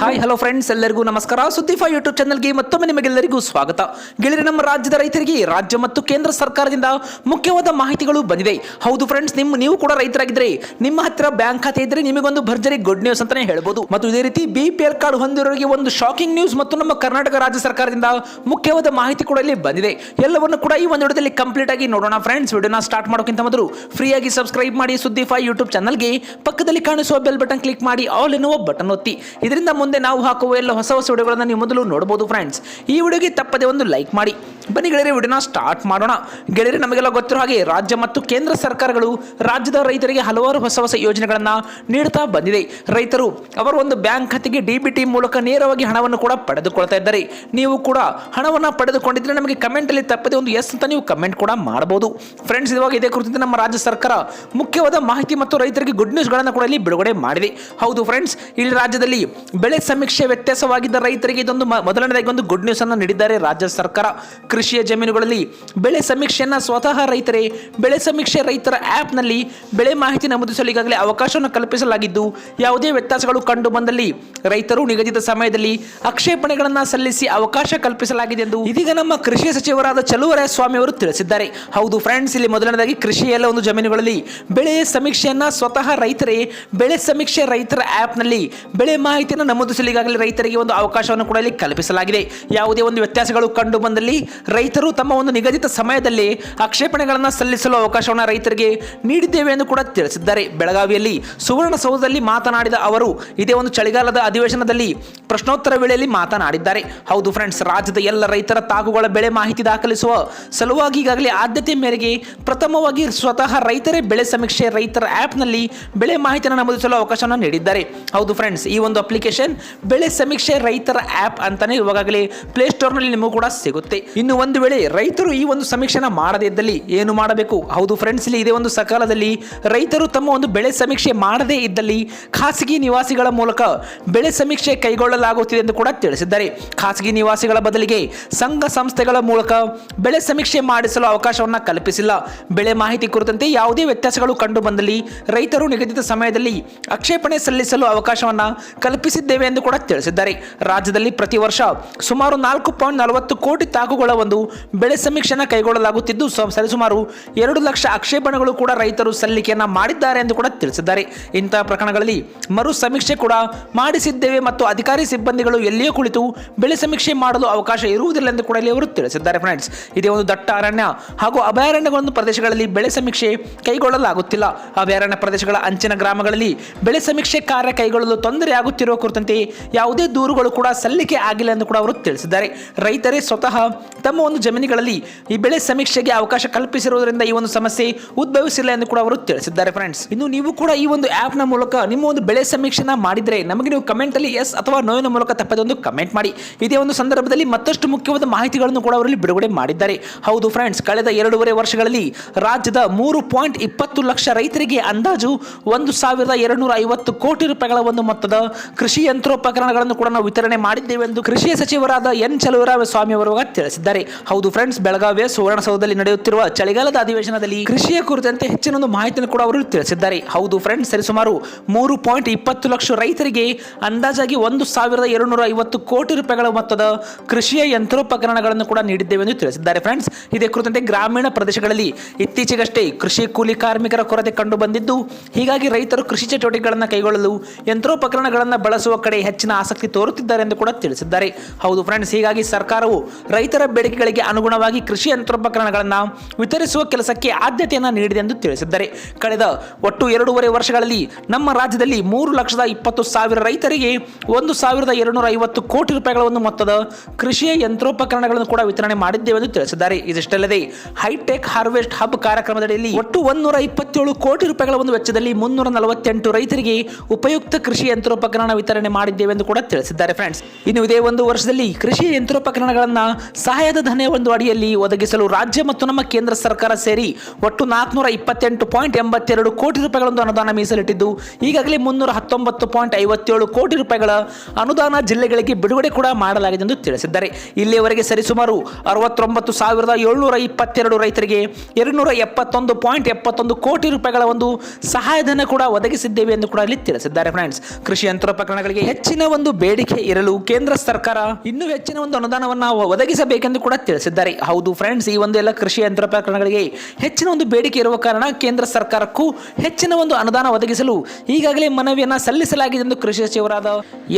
Hi hello friends ಎಲ್ಲರಿಗೂ ನಮಸ್ಕಾರ. ಸುದ್ದಿಫೈ YouTube ಚಾನಲ್ಗೆ ಮತ್ತೊಮ್ಮೆ ನಿಮಗೆಲ್ಲರಿಗೂ ಸ್ವಾಗತ. ಗೆಳೆಯರೆ, ನಮ್ಮ ರಾಜ್ಯದ ರೈತರಿಗೆ, ರಾಜ್ಯ ಮತ್ತು ಕೇಂದ್ರ ಸರ್ಕಾರದಿಂದ ಮುಖ್ಯವಾದ ಮಾಹಿತಿಗಳು ಬಂದಿದೆ ಹೌದು ಫ್ರೆಂಡ್ಸ್ ನಿಮ್ಮ ನೀವು ಕೂಡ ರೈತರಾಗಿದ್ರೆ, ನಿಮ್ಮ ಹತ್ತಿರ ಬ್ಯಾಂಕ್ ಖಾತೆ ಇದ್ರೆ ನಿಮಗೊಂದು ಭರ್ಜರಿ ಗುಡ್ ನ್ಯೂಸ್ ಅಂತಾನೆ ಹೇಳ್ಬೋದು. ಮತ್ತು ಇದೇ ರೀತಿ ಬಿಪಿಎಲ್ ಕಾರ್ಡ್ ಹೊಂದಿರೋರಿಗೆ ಒಂದು ಶಾಕಿಂಗ್ ನ್ಯೂಸ್ ಮತ್ತು ನಮ್ಮ ಕರ್ನಾಟಕ ರಾಜ್ಯ ಸರ್ಕಾರದಿಂದ ಮುಖ್ಯವಾದ ಮಾಹಿತಿ ಕೂಡ ಇಲ್ಲಿ ಬಂದಿದೆ. ಎಲ್ಲವನ್ನು ಕೂಡ ಈ ಒಂದು ವಿಡಿಯೋದಲ್ಲಿ ಕಂಪ್ಲೀಟ್ ಆಗಿ ನೋಡೋಣ ಫ್ರೆಂಡ್ಸ್ ವಿಡಿಯೋನ ಸ್ಟಾರ್ಟ್ ಮಾಡೋಕ್ಕಿಂತ ಮೊದಲು ಫ್ರೀಯಾಗಿ ಸಬ್ಸ್ಕ್ರೈಬ್ ಮಾಡಿ ಸುದ್ದಿಫೈ ಯೂಟ್ಯೂಬ್ ಚಾನಲ್ಗೆ ಪಕ್ಕದಲ್ಲಿ ಕಾಣಿಸುವ ಬೆಲ್ ಬಟನ್ ಕ್ಲಿಕ್ ಮಾಡಿ ಆಲ್ ಎನ್ನುವ ಬಟನ್ ಒತ್ತಿ. ಇದರಿಂದ ಮುಂದೆ ನಾವು ಹಾಕುವ ಎಲ್ಲ ಹೊಸ ಹೊಸ ವಿಡಿಯೋಗಳನ್ನು ನೀವು ಮೊದಲು ನೋಡಬಹುದು ಫ್ರೆಂಡ್ಸ್ ಈ ವಿಡಿಯೋಗೆ ತಪ್ಪದೆ ಒಂದು ಲೈಕ್ ಮಾಡಿ. ಬನ್ನಿ ಗೆಳೆಯರೆ, ವಿಡಿಯೋನ ಸ್ಟಾರ್ಟ್ ಮಾಡೋಣ. ಗೆಳೆಯರೆ, ನಮಗೆಲ್ಲ ಗೊತ್ತಿರೋ ಹಾಗೆ ರಾಜ್ಯ ಮತ್ತು ಕೇಂದ್ರ ಸರ್ಕಾರಗಳು ರಾಜ್ಯದ ರೈತರಿಗೆ ಹಲವಾರು ಹೊಸ ಹೊಸ ಯೋಜನೆಗಳನ್ನು ನೀಡ್ತಾ ಬಂದಿದೆ. ರೈತರು ಅವರ ಒಂದು ಬ್ಯಾಂಕ್ ಖಾತೆಗೆ ಡಿ ಟಿ ಮೂಲಕ ನೇರವಾಗಿ ಹಣವನ್ನು ಕೂಡ ಪಡೆದುಕೊಳ್ತಾ ಇದ್ದಾರೆ. ನೀವು ಕೂಡ ಹಣವನ್ನು ಪಡೆದುಕೊಂಡಿದ್ದರೆ ನಮಗೆ ಕಮೆಂಟಲ್ಲಿ ತಪ್ಪದೆ ಒಂದು ಎಸ್ ಅಂತ ನೀವು ಕಮೆಂಟ್ ಕೂಡ ಮಾಡಬಹುದು ಫ್ರೆಂಡ್ಸ್ ಇವಾಗ ಇದೇ ಕುರಿತಂತೆ ನಮ್ಮ ರಾಜ್ಯ ಸರ್ಕಾರ ಮುಖ್ಯವಾದ ಮಾಹಿತಿ ಮತ್ತು ರೈತರಿಗೆ ಗುಡ್ ನ್ಯೂಸ್ಗಳನ್ನು ಕೂಡ ಇಲ್ಲಿ ಬಿಡುಗಡೆ ಮಾಡಿದೆ. ಹೌದು ಫ್ರೆಂಡ್ಸ್ ಇಲ್ಲಿ ರಾಜ್ಯದಲ್ಲಿ ಬೆಳೆ ಸಮೀಕ್ಷೆ ವ್ಯತ್ಯಾಸವಾಗಿದ್ದ ರೈತರಿಗೆ ಇದೊಂದು ಮೊದಲನೇದಾಗಿ ಒಂದು ಗುಡ್ ನ್ಯೂಸ್ ಅನ್ನು ನೀಡಿದ್ದಾರೆ ರಾಜ್ಯ ಸರ್ಕಾರ. ಕೃಷಿಯ ಜಮೀನುಗಳಲ್ಲಿ ಬೆಳೆ ಸಮೀಕ್ಷೆಯನ್ನು ಸ್ವತಃ ರೈತರೇ, ಬೆಳೆ ಸಮೀಕ್ಷೆ ರೈತರ ಆ್ಯಪ್ನಲ್ಲಿ ಬೆಳೆ ಮಾಹಿತಿ ನಮೂದಿಸಲು ಈಗಾಗಲೇ ಅವಕಾಶವನ್ನು ಕಲ್ಪಿಸಲಾಗಿದ್ದು, ಯಾವುದೇ ವ್ಯತ್ಯಾಸಗಳು ಕಂಡು ಬಂದಲ್ಲಿ ರೈತರು ನಿಗದಿತ ಸಮಯದಲ್ಲಿ ಆಕ್ಷೇಪಣೆಗಳನ್ನು ಸಲ್ಲಿಸಿ ಅವಕಾಶ ಕಲ್ಪಿಸಲಾಗಿದೆ ಎಂದು ಇದೀಗ ನಮ್ಮ ಕೃಷಿ ಸಚಿವರಾದ ಚಲುವರಾಯ ಸ್ವಾಮಿ ಅವರು ತಿಳಿಸಿದ್ದಾರೆ. ಹೌದು ಫ್ರೆಂಡ್ಸ್ ಇಲ್ಲಿ ಮೊದಲನೇದಾಗಿ ಕೃಷಿ ಎಲ್ಲ ಒಂದು ಜಮೀನುಗಳಲ್ಲಿ ಬೆಳೆ ಸಮೀಕ್ಷೆಯನ್ನು ಸ್ವತಃ ರೈತರೇ, ಬೆಳೆ ಸಮೀಕ್ಷೆ ರೈತರ ಆ್ಯಪ್ನಲ್ಲಿ ಬೆಳೆ ಮಾಹಿತಿಯನ್ನು ನಮೂದಿಸಲು ಈಗಾಗಲೇ ರೈತರಿಗೆ ಒಂದು ಅವಕಾಶವನ್ನು ಕೂಡ ಇಲ್ಲಿ ಕಲ್ಪಿಸಲಾಗಿದೆ. ಯಾವುದೇ ಒಂದು ವ್ಯತ್ಯಾಸಗಳು ಕಂಡು ಬಂದಲ್ಲಿ ರೈತರು ತಮ್ಮ ಒಂದು ನಿಗದಿತ ಸಮಯದಲ್ಲಿ ಆಕ್ಷೇಪಣೆಗಳನ್ನು ಸಲ್ಲಿಸಲು ಅವಕಾಶವನ್ನು ರೈತರಿಗೆ ನೀಡಿದ್ದೇವೆ ಎಂದು ಕೂಡ ತಿಳಿಸಿದ್ದಾರೆ. ಬೆಳಗಾವಿಯಲ್ಲಿ ಸುವರ್ಣಸೌಧದಲ್ಲಿ ಮಾತನಾಡಿದ ಅವರು, ಇದೇ ಒಂದು ಚಳಿಗಾಲದ ಅಧಿವೇಶನದಲ್ಲಿ ಪ್ರಶ್ನೋತ್ತರ ವೇಳೆಯಲ್ಲಿ ಮಾತನಾಡಿದ್ದಾರೆ. ಹೌದು ಫ್ರೆಂಡ್ಸ್ ರಾಜ್ಯದ ಎಲ್ಲ ರೈತರ ತಾಗುಗಳ ಬೆಳೆ ಮಾಹಿತಿ ದಾಖಲಿಸುವ ಸಲುವಾಗಿ ಈಗಾಗಲೇ ಆದ್ಯತೆ ಮೇರೆಗೆ ಪ್ರಥಮವಾಗಿ ಸ್ವತಃ ರೈತರೇ ಬೆಳೆ ಸಮೀಕ್ಷೆ ರೈತರ ಆ್ಯಪ್ನಲ್ಲಿ ಬೆಳೆ ಮಾಹಿತಿಯನ್ನು ನಮೂದಿಸಲು ಅವಕಾಶವನ್ನು ನೀಡಿದ್ದಾರೆ. ಹೌದು ಫ್ರೆಂಡ್ಸ್ ಈ ಒಂದು ಅಪ್ಲಿಕೇಶನ್ ಬೆಳೆ ಸಮೀಕ್ಷೆ ರೈತರ ಆ್ಯಪ್ ಅಂತಾನೆ ಇವಾಗಲೇ ಪ್ಲೇಸ್ಟೋರ್ನಲ್ಲಿ ನಿಮಗೂ ಕೂಡ ಸಿಗುತ್ತೆ. ಇನ್ನು ಒಂದು ವೇಳೆ ರೈತರು ಈ ಒಂದು ಸಮೀಕ್ಷೆನ ಮಾಡದೇ ಇದ್ದಲ್ಲಿ ಏನು ಮಾಡಬೇಕು? ಹೌದು ಫ್ರೆಂಡ್ಸ್ ಇಲ್ಲಿ ಇದೇ ಒಂದು ಸಕಾಲದಲ್ಲಿ ರೈತರು ತಮ್ಮ ಒಂದು ಬೆಳೆ ಸಮೀಕ್ಷೆ ಮಾಡದೇ ಇದ್ದಲ್ಲಿ ಖಾಸಗಿ ನಿವಾಸಿಗಳ ಮೂಲಕ ಬೆಳೆ ಸಮೀಕ್ಷೆ ಕೈಗೊಳ್ಳಲಾಗುತ್ತಿದೆ ಎಂದು ಕೂಡ ತಿಳಿಸಿದ್ದಾರೆ. ಖಾಸಗಿ ನಿವಾಸಿಗಳ ಬದಲಿಗೆ ಸಂಘ ಸಂಸ್ಥೆಗಳ ಮೂಲಕ ಬೆಳೆ ಸಮೀಕ್ಷೆ ಮಾಡಿಸಲು ಅವಕಾಶವನ್ನು ಕಲ್ಪಿಸಿಲ್ಲ. ಬೆಳೆ ಮಾಹಿತಿ ಕುರಿತಂತೆ ಯಾವುದೇ ವ್ಯತ್ಯಾಸಗಳು ಕಂಡು ಬಂದಲ್ಲಿ ರೈತರು ನಿಗದಿತ ಸಮಯದಲ್ಲಿ ಆಕ್ಷೇಪಣೆ ಸಲ್ಲಿಸಲು ಅವಕಾಶವನ್ನ ಕಲ್ಪಿಸಿದ್ದೇವೆ ಎಂದು ಕೂಡ ತಿಳಿಸಿದ್ದಾರೆ. ರಾಜ್ಯದಲ್ಲಿ ಪ್ರತಿ ವರ್ಷ ಸುಮಾರು ನಾಲ್ಕು ಪಾಯಿಂಟ್ ನಲವತ್ತು ಕೋಟಿ ತಾಕುಗಳ ಒಂದು ಬೆಳೆ ಸಮೀಕ್ಷೆಯನ್ನು ಕೈಗೊಳ್ಳಲಾಗುತ್ತಿದ್ದು ಸರಿಸುಮಾರು ಎರಡು ಲಕ್ಷ ಆಕ್ಷೇಪಣೆಗಳು ಕೂಡ ರೈತರು ಸಲ್ಲಿಕೆಯನ್ನ ಮಾಡಿದ್ದಾರೆ ಎಂದು ಕೂಡ ತಿಳಿಸಿದ್ದಾರೆ. ಇಂತಹ ಪ್ರಕರಣಗಳಲ್ಲಿ ಮರು ಸಮೀಕ್ಷೆ ಕೂಡ ಮಾಡಿಸಿದ್ದೇವೆ ಮತ್ತು ಅಧಿಕಾರಿ ಸಿಬ್ಬಂದಿಗಳು ಎಲ್ಲಿಯೂ ಕುಳಿತು ಬೆಳೆ ಸಮೀಕ್ಷೆ ಮಾಡಲು ಅವಕಾಶ ಇರುವುದಿಲ್ಲ ಎಂದು ಕೂಡ ಇಲ್ಲಿ ಅವರು ತಿಳಿಸಿದ್ದಾರೆ ಫ್ರೆಂಡ್ಸ್. ಇದೇ ಒಂದು ದಟ್ಟ ಅರಣ್ಯ ಹಾಗೂ ಅಭಯಾರಣ್ಯಗಳನ್ನು ಪ್ರದೇಶಗಳಲ್ಲಿ ಬೆಳೆ ಸಮೀಕ್ಷೆ ಕೈಗೊಳ್ಳಲಾಗುತ್ತಿಲ್ಲ. ಅಭಯಾರಣ್ಯ ಪ್ರದೇಶಗಳ ಅಂಚಿನ ಗ್ರಾಮಗಳಲ್ಲಿ ಬೆಳೆ ಸಮೀಕ್ಷೆ ಕಾರ್ಯ ಕೈಗೊಳ್ಳಲು ತೊಂದರೆಯಾಗುತ್ತಿರುವ ಕುರಿತಂತೆ ಯಾವುದೇ ದೂರುಗಳು ಕೂಡ ಸಲ್ಲಿಕೆ ಆಗಿಲ್ಲ ಎಂದು ಕೂಡ ಅವರು ತಿಳಿಸಿದ್ದಾರೆ. ರೈತರೇ ಸ್ವತಃ ತಮ್ಮ ಒಂದು ಜಮೀನುಗಳಲ್ಲಿ ಈ ಬೆಳೆ ಸಮೀಕ್ಷೆಗೆ ಅವಕಾಶ ಕಲ್ಪಿಸಿರುವುದರಿಂದ ಈ ಒಂದು ಸಮಸ್ಯೆ ಉದ್ಭವಿಸಿಲ್ಲ ಎಂದು ಕೂಡ ಅವರು ತಿಳಿಸಿದ್ದಾರೆ ಫ್ರೆಂಡ್ಸ್ ಇನ್ನು ನೀವು ಕೂಡ ಈ ಒಂದು ಆ್ಯಪ್ನ ಮೂಲಕ ನಿಮ್ಮ ಒಂದು ಬೆಳೆ ಸಮೀಕ್ಷೆನ ಮಾಡಿದ್ರೆ ನಮಗೆ ನೀವು ಕಮೆಂಟ್ ಅಲ್ಲಿ ಎಸ್ ಅಥವಾ ನೋವಿನ ಮೂಲಕ ತಪ್ಪದೊಂದು ಕಮೆಂಟ್ ಮಾಡಿ. ಇದೇ ಒಂದು ಸಂದರ್ಭದಲ್ಲಿ ಮತ್ತಷ್ಟು ಮುಖ್ಯವಾದ ಮಾಹಿತಿಗಳನ್ನು ಕೂಡ ಅವರಲ್ಲಿ ಬಿಡುಗಡೆ ಮಾಡಿದ್ದಾರೆ. ಹೌದು ಫ್ರೆಂಡ್ಸ್ ಕಳೆದ ಎರಡೂವರೆ ವರ್ಷಗಳಲ್ಲಿ ರಾಜ್ಯದ ಮೂರು ಪಾಯಿಂಟ್ ಇಪ್ಪತ್ತು ಲಕ್ಷ ರೈತರಿಗೆ ಅಂದಾಜು ಒಂದು ಸಾವಿರದ ಎರಡುನೂರ ಐವತ್ತು ಕೋಟಿ ರೂಪಾಯಿಗಳ ಒಂದು ಮೊತ್ತದ ಕೃಷಿ ಯಂತ್ರೋಪಕರಣಗಳನ್ನು ಕೂಡ ನಾವು ವಿತರಣೆ ಮಾಡಿದ್ದೇವೆ ಎಂದು ಕೃಷಿ ಸಚಿವರಾದ ಎನ್ ಚಲುವರಾಮ ಸ್ವಾಮಿ ಅವರು ಇವಾಗ ತಿಳಿಸಿದ್ದಾರೆ ಹೌದು ಫ್ರೆಂಡ್ಸ್ ಬೆಳಗಾವಿಯ ಸುವರ್ಣಸೌಧದಲ್ಲಿ ನಡೆಯುತ್ತಿರುವ ಚಳಿಗಾಲದ ಅಧಿವೇಶನದಲ್ಲಿ ಕೃಷಿಯ ಕುರಿತಂತೆ ಹೆಚ್ಚಿನ ಒಂದು ಮಾಹಿತಿಯನ್ನು ಕೂಡ ಅವರು ತಿಳಿಸಿದ್ದಾರೆ. ಹೌದು ಫ್ರೆಂಡ್ಸ್ ಸರಿಸುಮಾರು ಮೂರು ಪಾಯಿಂಟ್ ಇಪ್ಪತ್ತು ಲಕ್ಷ ರೈತರಿಗೆ ಅಂದಾಜಾಗಿ ಒಂದು ಸಾವಿರದ ಎರಡುನೂರ ಐವತ್ತು ಕೋಟಿ ರೂಪಾಯಿಗಳ ಮೊತ್ತದ ಕೃಷಿಯ ಯಂತ್ರೋಪಕರಣಗಳನ್ನು ಕೂಡ ನೀಡಿದ್ದೇವೆ ಎಂದು ತಿಳಿಸಿದ್ದಾರೆ ಫ್ರೆಂಡ್ಸ್ ಇದೇ ಕುರಿತಂತೆ ಗ್ರಾಮೀಣ ಪ್ರದೇಶಗಳಲ್ಲಿ ಇತ್ತೀಚೆಗಷ್ಟೇ ಕೃಷಿ ಕೂಲಿ ಕಾರ್ಮಿಕರ ಕೊರತೆ ಕಂಡು ಬಂದಿದ್ದು, ಹೀಗಾಗಿ ರೈತರು ಕೃಷಿ ಚಟುವಟಿಕೆಗಳನ್ನು ಕೈಗೊಳ್ಳಲು ಯಂತ್ರೋಪಕರಣಗಳನ್ನು ಬಳಸುವ ಕಡೆ ಹೆಚ್ಚಿನ ಆಸಕ್ತಿ ತೋರುತ್ತಿದ್ದಾರೆ ಎಂದು ಕೂಡ ತಿಳಿಸಿದ್ದಾರೆ. ಹೌದು ಫ್ರೆಂಡ್ಸ್ ಹೀಗಾಗಿ ಸರ್ಕಾರವು ರೈತರ ಬೇಡಿಕೆಗಳಿಗೆ ಅನುಗುಣವಾಗಿ ಕೃಷಿ ಯಂತ್ರೋಪಕರಣಗಳನ್ನು ವಿತರಿಸುವ ಕೆಲಸಕ್ಕೆ ಆದ್ಯತೆಯನ್ನು ನೀಡಿದೆ ಎಂದು ತಿಳಿಸಿದ್ದಾರೆ. ಕಳೆದ ಒಟ್ಟು ಎರಡೂವರೆ ವರ್ಷಗಳಲ್ಲಿ ನಮ್ಮ ರಾಜ್ಯದಲ್ಲಿ ಮೂರು ಲಕ್ಷದ ಇಪ್ಪತ್ತು ಸಾವಿರ ರೈತರಿಗೆ ಒಂದು ಸಾವಿರದ ಎರಡುನೂರ ಐವತ್ತು ಕೋಟಿ ರೂಪಾಯಿಗಳ ಒಂದು ಮೊತ್ತದ ಕೃಷಿಯ ಯಂತ್ರೋಪಕರಣಗಳನ್ನು ಕೂಡ ವಿತರಣೆ ಮಾಡಿದ್ದೇವೆ ಎಂದು ತಿಳಿಸಿದ್ದಾರೆ. ಇದಿಷ್ಟಲ್ಲದೆ, ಹೈಟೆಕ್ ಹಾರ್ವೆಸ್ಟ್ ಹಬ್ ಕಾರ್ಯಕ್ರಮದಡಿಯಲ್ಲಿ ಒಟ್ಟು ಒಂದೂರ ಇಪ್ಪತ್ತೇಳು ಕೋಟಿ ರೂಪಾಯಿಗಳ ಒಂದು ವೆಚ್ಚದಲ್ಲಿ ಮುನ್ನೂರ ನಲವತ್ತೆಂಟು ರೈತರಿಗೆ ಉಪಯುಕ್ತ ಕೃಷಿ ಯಂತ್ರೋಪಕರಣ ವಿತರಣೆ ಮಾಡಿದ್ದೇವೆ ಎಂದು ಕೂಡ ತಿಳಿಸಿದ್ದಾರೆ. ಫ್ರೆಂಡ್ಸ್, ಇನ್ನು ಇದೇ ಒಂದು ವರ್ಷದಲ್ಲಿ ಕೃಷಿ ಯಂತ್ರೋಪಕರಣಗಳನ್ನು ಸಹಾಯಧನ ಸಹಾಯದ ಧನ ಒಂದು ಅಡಿಯಲ್ಲಿ ಒದಗಿಸಲು ರಾಜ್ಯ ಮತ್ತು ನಮ್ಮ ಕೇಂದ್ರ ಸರ್ಕಾರ ಸೇರಿ ಒಟ್ಟು ನಾಲ್ಕುನೂರ ಇಪ್ಪತ್ತೆಂಟು ಪಾಯಿಂಟ್ ಎಂಬತ್ತೆರಡು ಕೋಟಿ ರೂಪಾಯಿಗಳೊಂದು ಅನುದಾನ ಮೀಸಲಿಟ್ಟಿದ್ದು. ಈಗಾಗಲೇ ಮುನ್ನೂರ ಹತ್ತೊಂಬತ್ತು ಪಾಯಿಂಟ್ ಐವತ್ತೇಳು ಕೋಟಿ ರೂಪಾಯಿಗಳ ಅನುದಾನ ಜಿಲ್ಲೆಗಳಿಗೆ ಬಿಡುಗಡೆ ಕೂಡ ಮಾಡಲಾಗಿದೆ ಎಂದು ತಿಳಿಸಿದ್ದಾರೆ. ಇಲ್ಲಿಯವರೆಗೆ ಸರಿಸುಮಾರು ಅರವತ್ತೊಂಬತ್ತು ಸಾವಿರದ ಏಳ್ನೂರ ಇಪ್ಪತ್ತೆರಡು ರೈತರಿಗೆ ಎರಡುನೂರ ಎಪ್ಪತ್ತೊಂದು ಪಾಯಿಂಟ್ ಎಪ್ಪತ್ತೊಂದು ಕೋಟಿ ರೂಪಾಯಿಗಳ ಒಂದು ಸಹಾಯಧನ ಕೂಡ ಒದಗಿಸಿದ್ದೇವೆ ಎಂದು ಕೂಡ ಇಲ್ಲಿ ತಿಳಿಸಿದ್ದಾರೆ ಫ್ರೆಂಡ್ಸ್. ಕೃಷಿ ಯಂತ್ರೋಪಕರಣಗಳಿಗೆ ಹೆಚ್ಚಿನ ಒಂದು ಬೇಡಿಕೆ ಇರಲು ಕೇಂದ್ರ ಸರ್ಕಾರ ಇನ್ನೂ ಹೆಚ್ಚಿನ ಒಂದು ಅನುದಾನವನ್ನು ಒದಗಿಸಬೇಕೆಂದು ಕೂಡ ತಿಳಿಸಿದ್ದಾರೆ. ಹೌದು ಫ್ರೆಂಡ್ಸ್ ಈ ಒಂದು ಎಲ್ಲ ಕೃಷಿ ಯಂತ್ರೋಪಕರಣಗಳಿಗೆ ಹೆಚ್ಚಿನ ಒಂದು ಬೇಡಿಕೆ ಇರುವ ಕಾರಣ ಕೇಂದ್ರ ಸರ್ಕಾರಕ್ಕೂ ಹೆಚ್ಚಿನ ಒಂದು ಅನುದಾನ ಒದಗಿಸಲು ಈಗಾಗಲೇ ಮನವಿಯನ್ನು ಸಲ್ಲಿಸಲಾಗಿದೆ ಎಂದು ಕೃಷಿ ಸಚಿವರಾದ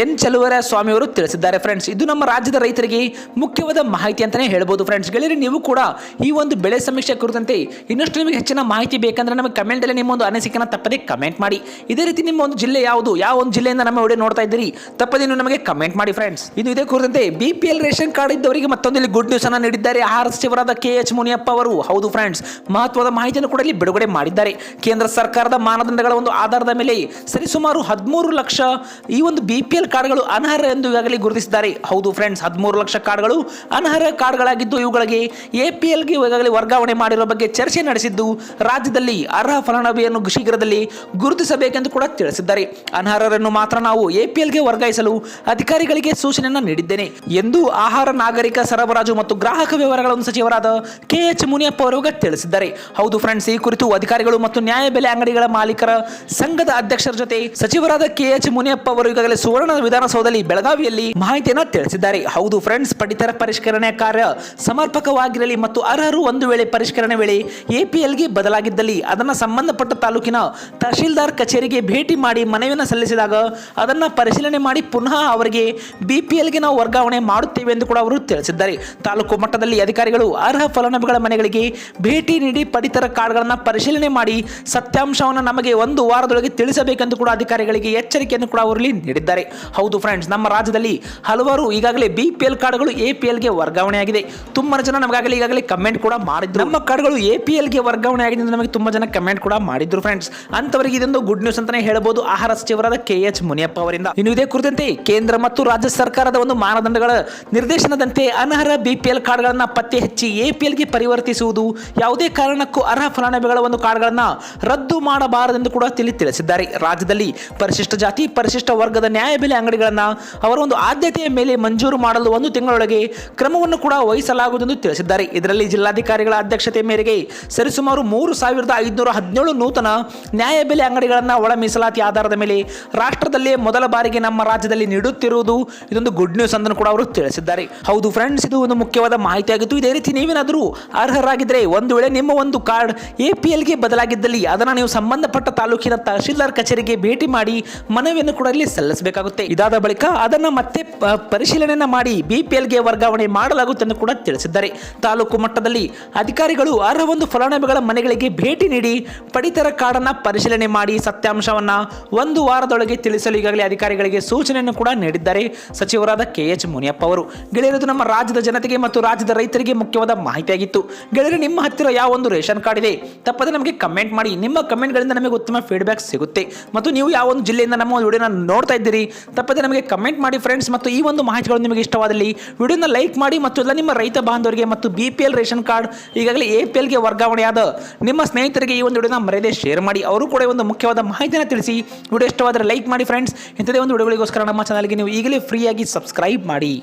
ಎನ್ ಚಲುವರ ಸ್ವಾಮಿ ಅವರು ತಿಳಿಸಿದ್ದಾರೆ ಫ್ರೆಂಡ್ಸ್ ಇದು ನಮ್ಮ ರಾಜ್ಯದ ರೈತರಿಗೆ ಮುಖ್ಯವಾದ ಮಾಹಿತಿ ಅಂತಾನೆ ಹೇಳ್ಬೋದು ಫ್ರೆಂಡ್ಸ್ ಗೆಳೆಯರಿ, ನೀವು ಕೂಡ ಈ ಒಂದು ಬೆಳೆ ಸಮೀಕ್ಷೆ ಕುರಿತಂತೆ ಇನ್ನಷ್ಟು ನಿಮಗೆ ಹೆಚ್ಚಿನ ಮಾಹಿತಿ ಬೇಕಂದ್ರೆ ನಮಗೆ ಕಮೆಂಟ್ ಅಲ್ಲಿ ನಿಮ್ಮ ಒಂದು ಅನಿಸಿಕೆನ ತಪ್ಪದೆ ಕಮೆಂಟ್ ಮಾಡಿ. ಇದೇ ರೀತಿ ನಿಮ್ಮ ಒಂದು ಜಿಲ್ಲೆ ಯಾವುದು? ಯಾವ ಒಂದು ಜಿಲ್ಲೆಯಿಂದ ನಮ್ಮ ವಿಡಿಯೋ ನೋಡ್ತಾ ಇದ್ದೀರಿ? ತಪ್ಪದೇ ನೀವು ನಮಗೆ ಕಮೆಂಟ್ ಮಾಡಿ ಫ್ರೆಂಡ್ಸ್ ಇದು ಇದೇ ಕುರಿತಂತೆ B P L ration card ಇದ್ದವರಿಗೆ ಮತ್ತೊಂದು ಇಲ್ಲಿ ಗುಡ್ ಅನ್ನ ನೀಡಿದ್ದಾರೆ. ಆಹಾರ ಸಚಿವರಾದ ಕೆ ಎಚ್ ಮುನಿಯಪ್ಪ ಅವರು. ಹೌದು ಫ್ರೆಂಡ್ಸ್ ಮಹತ್ವದ ಮಾಹಿತಿಯನ್ನು ಕೂಡ ಇಲ್ಲಿ ಬಿಡುಗಡೆ ಮಾಡಿದ್ದಾರೆ. ಕೇಂದ್ರ ಸರ್ಕಾರದ ಮಾನದಂಡಗಳ ಒಂದು ಆಧಾರದ ಮೇಲೆ ಸರಿಸುಮಾರು ಹದಿಮೂರು ಲಕ್ಷ ಈ ಒಂದು ಬಿ ಪಿ ಎಲ್ ಕಾರ್ಡ್ಗಳು ಅನರ್ಹ ಎಂದು ಈಗಾಗಲೇ ಗುರುತಿಸಿದ್ದಾರೆ. ಹೌದು ಫ್ರೆಂಡ್ಸ್ ಹದಿಮೂರು ಲಕ್ಷ ಕಾರ್ಡ್ಗಳು ಅನರ್ಹ ಕಾರ್ಡ್ಗಳಾಗಿದ್ದು ಇವುಗಳಿಗೆ ಎ ಪಿ ಎಲ್ಗೆ ಈಗಾಗಲೇ ವರ್ಗಾವಣೆ ಮಾಡಿರುವ ಬಗ್ಗೆ ಚರ್ಚೆ ನಡೆಸಿದ್ದು ರಾಜ್ಯದಲ್ಲಿ ಅರ್ಹ ಫಲಾನುಭವಿಯನ್ನು ಶೀಘ್ರದಲ್ಲಿ ಗುರುತಿಸಬೇಕೆಂದು ಕೂಡ ತಿಳಿಸಿದ್ದಾರೆ. ಅನರ್ಹರನ್ನು ಮಾತ್ರ ನಾವು ಎ ಪಿ ಎಲ್ಗೆ ವರ್ಗಾಯಿಸಲು ಅಧಿಕಾರಿಗಳಿಗೆ ಸೂಚನೆಯನ್ನು ನೀಡಿದ್ದೇನೆ. ಎಂದು ಆಹಾರ ನಾಗರಿಕ ಸರಬರಾಜು ಮತ್ತು ಗ್ರಾಹಕ ವ್ಯವಹಾರಗಳನ್ನು ಸಚಿವರಾದ ಕೆ ಎಚ್ ಮುನಿಯಪ್ಪ ಅವರು ತಿಳಿಸಿದ್ದಾರೆ. ಹೌದು ಫ್ರೆಂಡ್ಸ್ ಈ ಕುರಿತು ಅಧಿಕಾರಿಗಳು ಮತ್ತು ನ್ಯಾಯಬೆಲೆ ಅಂಗಡಿಗಳ ಮಾಲೀಕರ ಸಂಘದ ಅಧ್ಯಕ್ಷರ ಜೊತೆ ಸಚಿವರಾದ ಕೆ ಎಚ್ ಮುನಿಯಪ್ಪ ಅವರು ಈಗಾಗಲೇ ಸುವರ್ಣ ವಿಧಾನಸೌಧದಲ್ಲಿ ಬೆಳಗಾವಿಯಲ್ಲಿ ಮಾಹಿತಿಯನ್ನು ತಿಳಿಸಿದ್ದಾರೆ. ಹೌದು ಫ್ರೆಂಡ್ಸ್ ಪಡಿತರ ಪರಿಷ್ಕರಣೆ ಕಾರ್ಯ ಸಮರ್ಪಕವಾಗಿರಲಿ ಮತ್ತು ಅರ್ಹರು ಒಂದು ವೇಳೆ ಪರಿಷ್ಕರಣೆ ವೇಳೆ ಎಪಿಎಲ್ಗೆ ಬದಲಾಗಿದ್ದಲ್ಲಿ ಅದನ್ನು ಸಂಬಂಧಪಟ್ಟ ತಾಲೂಕಿನ ತಹಶೀಲ್ದಾರ್ ಕಚೇರಿಗೆ ಭೇಟಿ ಮಾಡಿ ಮನವಿಯನ್ನು ಸಲ್ಲಿಸಿದಾಗ ಅದನ್ನ ಪರಿಶೀಲನೆ ಮಾಡಿ ಪುನಃ ಅವರಿಗೆ ಬಿಪಿಎಲ್ಗೆ ನಾವು ವರ್ಗಾವಣೆ ಮಾಡುತ್ತೇವೆ ಎಂದು ಕೂಡ ಅವರು ತಿಳಿಸಿದ್ದಾರೆ. ತಾಲೂಕು ಮಟ್ಟದಲ್ಲಿ ಅಧಿಕಾರಿಗಳು ಅರ್ಹ ಫಲಾನುಭವಿಗಳ ಮನೆಗಳಿಗೆ ಭೇಟಿ ನೀಡಿ ಪಡಿತರ ಕಾರ್ಡ್ಗಳನ್ನು ಪರಿಶೀಲನೆ ಮಾಡಿ ಸತ್ಯಾಂಶವನ್ನು ನಮಗೆ ಒಂದು ವಾರದೊಳಗೆ ತಿಳಿಸಬೇಕೆಂದು ಕೂಡ ಅಧಿಕಾರಿಗಳಿಗೆ ಎಚ್ಚರಿಕೆಯನ್ನು ಕೂಡ ಅವರಲ್ಲಿ ನೀಡಿದ್ದಾರೆ. ಹೌದು ಫ್ರೆಂಡ್ಸ್ ನಮ್ಮ ರಾಜ್ಯದಲ್ಲಿ ಹಲವಾರು ಈಗಾಗಲೇ ಬಿ ಪಿ ಎಲ್ ಕಾರ್ಡ್ಗಳು ಎ ಪಿ ಎಲ್ಗೆ ವರ್ಗಾವಣೆ ಆಗಿದೆ ತುಂಬಾ ಜನ ನಮಗಾಗಲೇ ಈಗಾಗಲೇ ಕಮೆಂಟ್ ಕೂಡ ಮಾಡಿದ್ರು. ನಮ್ಮ ಕಾರ್ಡ್ಗಳು ಎ ಪಿ ಎಲ್ಗೆ ವರ್ಗಾವಣೆ ಆಗಿದೆ ಅಂತ ನಮಗೆ ತುಂಬಾ ಜನ ಕಮೆಂಟ್ ಕೂಡ ಮಾಡಿದ್ರು ಫ್ರೆಂಡ್ಸ್ ಅಂತವರಿಗೆ ಇದೊಂದು ಗುಡ್ ನ್ಯೂಸ್ ಅಂತಾನೆ ಹೇಳಬಹುದು ಆಹಾರ ಸಚಿವರಾದ ಕೆ ಎಚ್ ಮುನಿಯಪ್ಪ ಅವರಿಂದ. ಇನ್ನು ಇದೇ ಕುರಿತಂತೆ ಕೇಂದ್ರ ಮತ್ತು ರಾಜ್ಯ ಸರ್ಕಾರದ ಒಂದು ಮಾನದಂಡಗಳ ನಿರ್ದೇಶನದಂತೆ ಅನರ್ಹ ಬಿಪಿಎಲ್ ಕಾರ್ಡ್ಗಳನ್ನು ಪತ್ತೆ ಹಚ್ಚಿ ಎಪಿಎಲ್ಗೆ ಪರಿವರ್ತಿಸುವುದು ಯಾವುದೇ ಕಾರಣಕ್ಕೂ ಅರ್ಹ ಫಲಾನುಭವಿಗಳ ಒಂದು ಕಾರ್ಡ್ಗಳನ್ನು ರದ್ದು ಮಾಡಬಾರದೆಂದು ಕೂಡ ತಿಳಿ ತಿಳಿಸಿದ್ದಾರೆ. ರಾಜ್ಯದಲ್ಲಿ ಪರಿಶಿಷ್ಟ ಜಾತಿ, ಪರಿಶಿಷ್ಟ ವರ್ಗದ ನ್ಯಾಯಬೆಲೆ ಅಂಗಡಿಗಳನ್ನು ಅವರ ಒಂದು ಆದ್ಯತೆಯ ಮೇಲೆ ಮಂಜೂರು ಮಾಡಲು ಒಂದು ತಿಂಗಳೊಳಗೆ ಕ್ರಮವನ್ನು ಕೂಡ ವಹಿಸಲಾಗುವುದೆಂದು ತಿಳಿಸಿದ್ದಾರೆ. ಇದರಲ್ಲಿ ಜಿಲ್ಲಾಧಿಕಾರಿಗಳ ಅಧ್ಯಕ್ಷತೆ ಮೇರೆಗೆ ಸರಿಸುಮಾರು ಮೂರು ಸಾವಿರದ ಐದುನೂರ ಹದಿನೇಳು ನೂತನ ನ್ಯಾಯಬೆಲೆ ಅಂಗಡಿಗಳನ್ನು ಒಳ ಮೀಸಲಾತಿ ಆಧಾರದ ಮೇಲೆ ರಾಷ್ಟ್ರದಲ್ಲೇ ಮೊದಲ ಬಾರಿಗೆ ನಮ್ಮ ರಾಜ್ಯದಲ್ಲಿ ನೀಡುತ್ತಿರುವುದು ಇದೊಂದು ಗುಡ್ ನ್ಯೂಸ್ ಅಂತ ಕೂಡ ಅವರು ತಿಳಿಸಿದ್ದಾರೆ. ಹೌದು ಫ್ರೆಂಡ್ಸ್ ಇದು ಒಂದು ಮುಖ್ಯವಾದ ಮಾಹಿತಿಯಾಗಿತ್ತು ಇದೇ ರೀತಿ ನೀವೇನಾದರೂ ಅರ್ಹರಾಗಿದ್ದರೆ ಒಂದು ವೇಳೆ ನಿಮ್ಮ ಒಂದು ಕಾರ್ಡ್ ಎ ಪಿ ಎಲ್ಗೆ ಬದಲಾಗಿದ್ದಲ್ಲಿ, ಅದನ್ನು ನೀವು ಸಂಬಂಧಪಟ್ಟ ತಾಲೂಕಿನ ತಹಶೀಲ್ದಾರ್ ಕಚೇರಿಗೆ ಭೇಟಿ ಮಾಡಿ ಮನವಿಯನ್ನು ಕೂಡ ಇಲ್ಲಿ ಸಲ್ಲಿಸಬೇಕಾಗುತ್ತೆ. ಇದಾದ ಬಳಿಕ ಅದನ್ನು ಮತ್ತೆ ಪರಿಶೀಲನೆಯನ್ನ ಮಾಡಿ ಬಿ ಪಿ ಎಲ್ಗೆ ವರ್ಗಾವಣೆ ಮಾಡಲಾಗುತ್ತೆ ಎಂದು ಕೂಡ ತಿಳಿಸಿದ್ದಾರೆ. ತಾಲೂಕು ಮಟ್ಟದಲ್ಲಿ ಅಧಿಕಾರಿಗಳು ಅರ್ಹ ಒಂದು ಫಲಾನುಭವಿಗಳ ಮನೆಗಳಿಗೆ ಭೇಟಿ ನೀಡಿ ಪಡಿತರ ಕಾರ್ಡನ್ನು ಪರಿಶೀಲನೆ ಮಾಡಿ ಸತ್ಯಾಂಶವನ್ನು ಒಂದು ವಾರದೊಳಗೆ ತಿಳಿಸಲು ಈಗಾಗಲೇ ಅಧಿಕಾರಿಗಳಿಗೆ ಸೂಚನೆಯನ್ನು ಕೂಡ ನೀಡಿದ್ದಾರೆ. ಸಚಿವರಾದ ಕೆ ಎಚ್ ಮುನಿಯಪ್ಪ ಅವರು. ಗೆಳೆಯರದು ನಮ್ಮ ರಾಜ್ಯದ ಜನತೆಗೆ ಮತ್ತು ರಾಜ್ಯದ ರೈತರಿಗೆ ಮುಖ್ಯವಾದ ಮಾಹಿತಿಯಾಗಿತ್ತು. ಗೆಳೆಯರೆ, ನಿಮ್ಮ ಹತ್ತಿರ ಯಾವ ಒಂದು ರೇಷನ್ ಕಾರ್ಡ್ ಇದೆ? ತಪ್ಪದೆ ನಮಗೆ ಕಮೆಂಟ್ ಮಾಡಿ. ನಿಮ್ಮ ಕಮೆಂಟ್ಗಳಿಂದ ನಮಗೆ ಉತ್ತಮ ಫೀಡ್ಬ್ಯಾಕ್ ಸಿಗುತ್ತೆ. ಮತ್ತು ನೀವು ಯಾವ ಒಂದು ಜಿಲ್ಲೆಯಿಂದ ನಮ್ಮ ವಿಡಿಯೋನ ನೋಡ್ತಾ ಇದ್ದೀರಿ? ತಪ್ಪದೆ ನಮಗೆ ಕಮೆಂಟ್ ಮಾಡಿ ಫ್ರೆಂಡ್ಸ್ ಮತ್ತು ಈ ಒಂದು ಮಾಹಿತಿಗಳು ನಿಮಗೆ ಇಷ್ಟವಾದಲ್ಲಿ ವಿಡಿಯೋನ ಲೈಕ್ ಮಾಡಿ, ಮತ್ತು ಎಲ್ಲ ನಿಮ್ಮ ರೈತ ಬಾಂಧವರಿಗೆ ಮತ್ತು B P L ration card, ಈಗಾಗಲೇ ಎ ಪಿ ಎಲ್ಗೆ ವರ್ಗಾವಣೆಯಾದ ನಿಮ್ಮ ಸ್ನೇಹಿತರಿಗೆ ಈ ಒಂದು ವಿಡಿಯೋನ ಮರೆಯದೆ ಶೇರ್ ಮಾಡಿ. ಅವರು ಕೂಡ ಒಂದು ಮುಖ್ಯವಾದ ಮಾಹಿತಿಯನ್ನು ತಿಳಿಸಿ ವಿಡಿಯೋ ಇಷ್ಟವಾದರೆ ಲೈಕ್ ಮಾಡಿ ಫ್ರೆಂಡ್ಸ್ ಇಂಥದೇ ಒಂದು ವಿಡಿಯೋಗಳಿಗೋಸ್ಕರ ನಮ್ಮ ಚಾನಲ್ಗೆ ನೀವು ಈಗಲೇ ಫ್ರೀಯಾಗಿ ಸಬ್ಸ್ಕ್ರೈಬ್ ಮಾಡಿ.